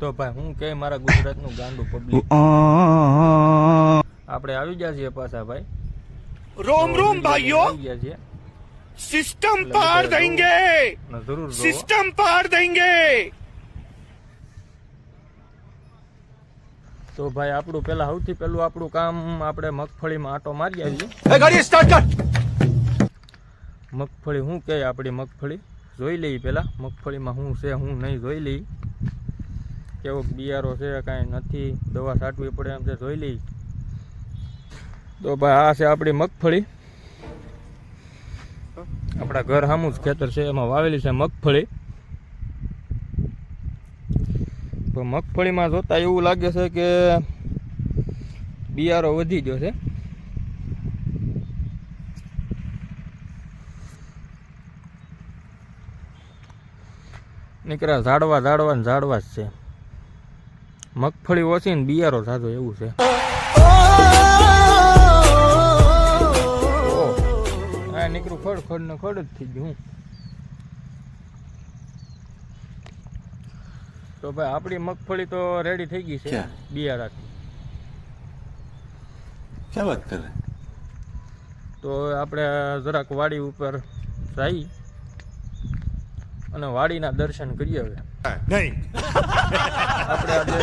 તો ભાઈ હું કે મારા ગુજરાતનું ગાંડું પબ્લિક આપણે આવી ગયા છીએ પાછા ભાઈ. રોમ રોમ ભાઈઓ. સિસ્ટમ પાર દેંગે જરૂર સિસ્ટમ પાર દેંગે તો ભાઈ આપણું પેલા સૌથી પેલું આપણું કામ આપણે મગફળીમાં આટો મારી આવીએ. ગાડી સ્ટાર્ટ કર. મગફળી હું કે આપણી મગફળી? જોઈ લઈ પેલા મગફળીમાં હું છે હું નહીં જોઈ લઈ કેવો બિયારો છે, કાંઈ નથી, દવા છાંટવી પડે એમ તે જોઈ લઈ. તો ભાઈ, આ છે આપણી મગફળી. આપણા ઘર સામું જ ખેતર છે, એમાં વાવેલી છે મગફળી. તો મગફળીમાં જોતા એવું લાગે છે કે બિયારો વધી ગયો છે. નીકળ્યા ઝાડવા ઝાડવા ને ઝાડવા જ છે. મગફળી ઓછી ને બિયારો થતો એવું છે. આ નીકળું ખડ ખડ ને ખડ જ થઈ ગયું તો ભાઈ આપણી મગફળી તો રેડી થઈ ગઈ છે બિયારાથી. ક્યાં વાત કરે? તો આપણે જરાક વાડી ઉપર જઈ અને વાડીના દર્શન કરીએ હવે. नहीं આપણે આજે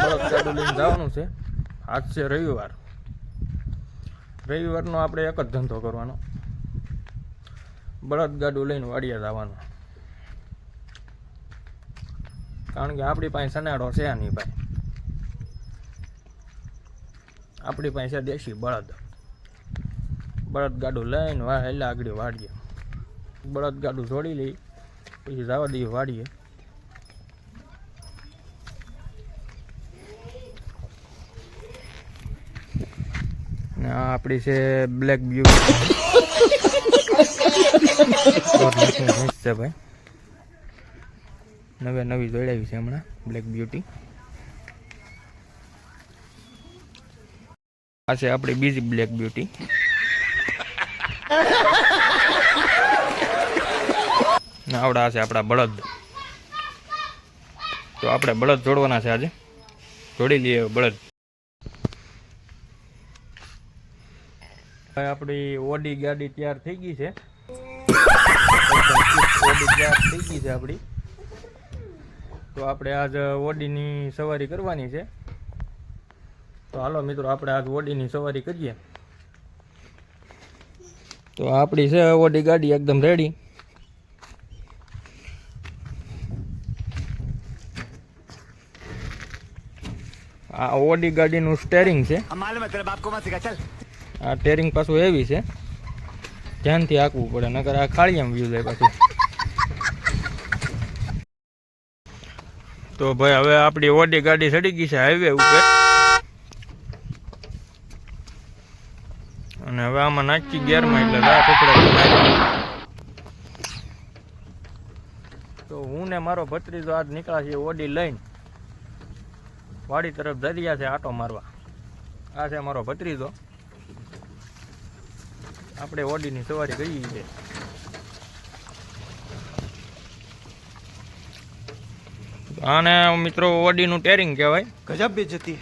બળદગાડું લઈને જવાનું છે. આજ છે રવિવાર. રવિવારનો આપણે એક જ ધંધો કરવાનો. બળદગાડું લઈને વાડિયા જવાનું. કારણ કે આપણી પાસે સનાડો છે નહીં ભાઈ આપણી પાસે દેશી બળદ. બળદગાડું લઈને વા એટલે આગળ વાડીએ. બળદગાડું જોડી લઈ, પછી જવા દઈએ વાડીએ. ને આ આપણી છે બ્લેક બ્યુટી છે ભાઈ. નવે નવી જોડાવી છે હમણાં બ્લેક બ્યુટી આ છે આપણી બીજી બ્લેક બ્યુટી આવડા છે આપણા બળદ. તો આપણે બળદ જોડવાના છે આજે. જોડી લઈએ બળદ. આપણી ઓડી ગાડી તૈયાર થઈ ગઈ છે. થઈ ગઈ છે આપણી તો આપણે આજ ઓડીની સવારી કરવાની છે. તો હાલો મિત્રો આપણે આજ ઓડીની સવારી કરીએ. તો આપણી છે ઓડી ગાડી એકદમ રેડી આ ઓડી ગાડીનું સ્ટેરિંગ છે. આ ટેરિંગ પાછું એવી છે. ધ્યાનથી આંકવું પડે, નકર આ ખાળિયામાં વ્યૂ જાય પાછું. તો ભાઈ, હવે આપણી ઓડી ગાડી ચડી ગઈ છે હાઈવે ઉપર. અને હવે આમાં નાખી ગિયરમાં એટલે રા ફફડા તો હું ને મારો ભત્રીજો આજ નીકળ્યા છીએ ઓડી લઈને. વાડી તરફ દરિયા છે આટો મારવા. આ છે મારો ભત્રીજો. આપણે ઓડીની સવારી કરી છે આને મિત્રો ઓડીનું ટેરિંગ કહેવાય. ગજબ બી જતી.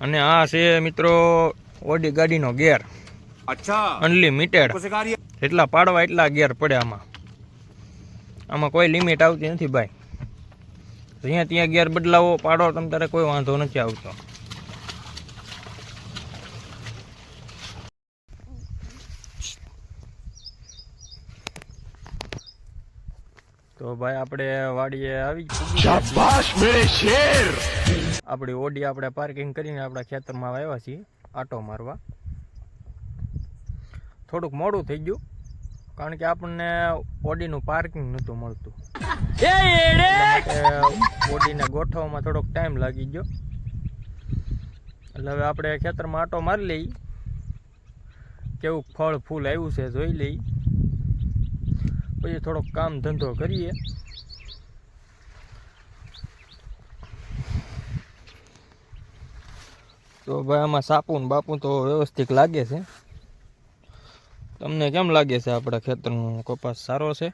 અને આ છે મિત્રો ઓડી ગાડીનો ગેર. અચ્છા. અનલિમિટેડ એટલા પાડવા એટલા ગેર પડે આમાં. આમાં કોઈ લિમિટ આવતી નથી ભાઈ. જ્યાં ત્યાં ગેર બદલાવો પાડો તમ તારે કોઈ વાંધો નથી આવતો. તો ભાઈ આપણે વાડીએ આવી શેર! આપણી ઓડી આપણે પાર્કિંગ કરીને આપણા ખેતરમાં આવ્યા છીએ આટો મારવા. થોડુંક મોડું થઈ ગયું કારણ કે આપણને ઓડીનું પાર્કિંગ નહોતું મળતું. ઓડીને ગોઠવવામાં થોડોક ટાઈમ લાગી ગયો. એટલે હવે આપણે ખેતરમાં આટો મારી લઈ. કેવું ફળ ફૂલ આવ્યું છે જોઈ લઈ. પછી થોડોક કામ ધંધો કરીએ. તો ભાઈ આમાં સાપુન બાપુ તો વ્યવસ્થિત લાગે છે. તમને કેમ લાગે છે આપણા ખેતરનો કપાસ સારો છે?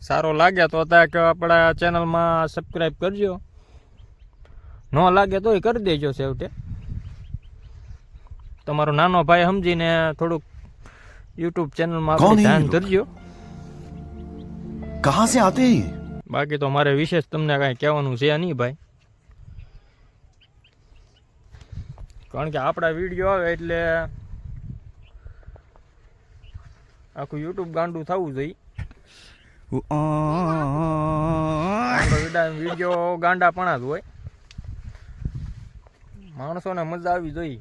સારો લાગે તો ત્યાં કે આપણા ચેનલમાં સબસ્ક્રાઈબ કરજો. ન લાગે તોય કરી દેજો છેવટે. તમારો નાનો ભાઈ સમજીને થોડુંક યુટ્યુબ ચેનલમાં આપણે ધ્યાન ધરજો કહા સે આતે બાકી તો મારે વિશેષ તમને કઈ કહેવાનું છે નહીં ભાઈ. કારણ કે આપણા વીડિયો આવે એટલે આખું યુટ્યુબ ગાંડું થવું જોઈએ. વીડિયો ગાંડા પણ જ હોય. માણસોને મજા આવી જોઈએ.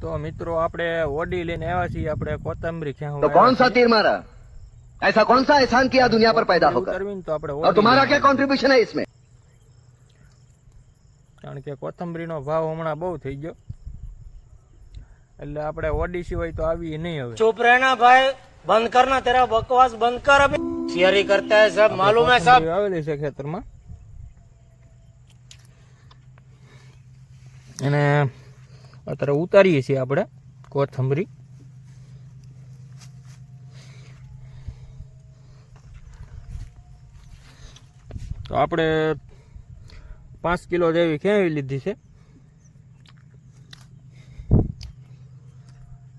તો મિત્રો આપણે ઓડી લઈને આવ્યા છીએ આપણે કોથંબરી ક્યાં तो कौन सा तीर मारा ऐसा कौन सा एहसान किया दुनिया पर पैदा होकर ઉતરવીને તો આપણે और ઓડી तुम्हारा લઈને क्या कंट्रीब्यूशन है इसमें કારણ કે કોથંબરીનો ભાવ હમણાં બહુ થઈ ગયો એટલે આપણે ઓડી સિવાય તો આવી નહીં હવે चुप रहना भाई बंद करना तेरा बकवास बंद कर अभी थियरी करता है सब मालूम है सब કોથંબરી આવેલી છે ખેતરમાં અને અત્યારે ઉતારીએ છીએ આપણે કોથમરી. તો આપણે પાંચ કિલો જેવી ખેવી લીધી છે.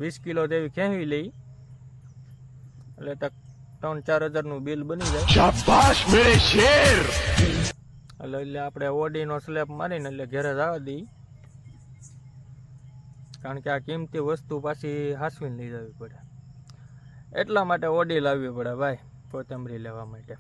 વીસ કિલો જેવી ખેવી લઈ. એટલે ત્રણ ચાર હજારનું બિલ બની જાય. એટલે આપણે ઓડીનો સ્લેબ મારીને એટલે ઘેરે જવા દઈએ. કારણ કે આ કિંમતી વસ્તુ પાછી હાસવીને લઈ જવી પડે. એટલા માટે ઓડી લાવવી પડે ભાઈ, કોથમરી લેવા માટે.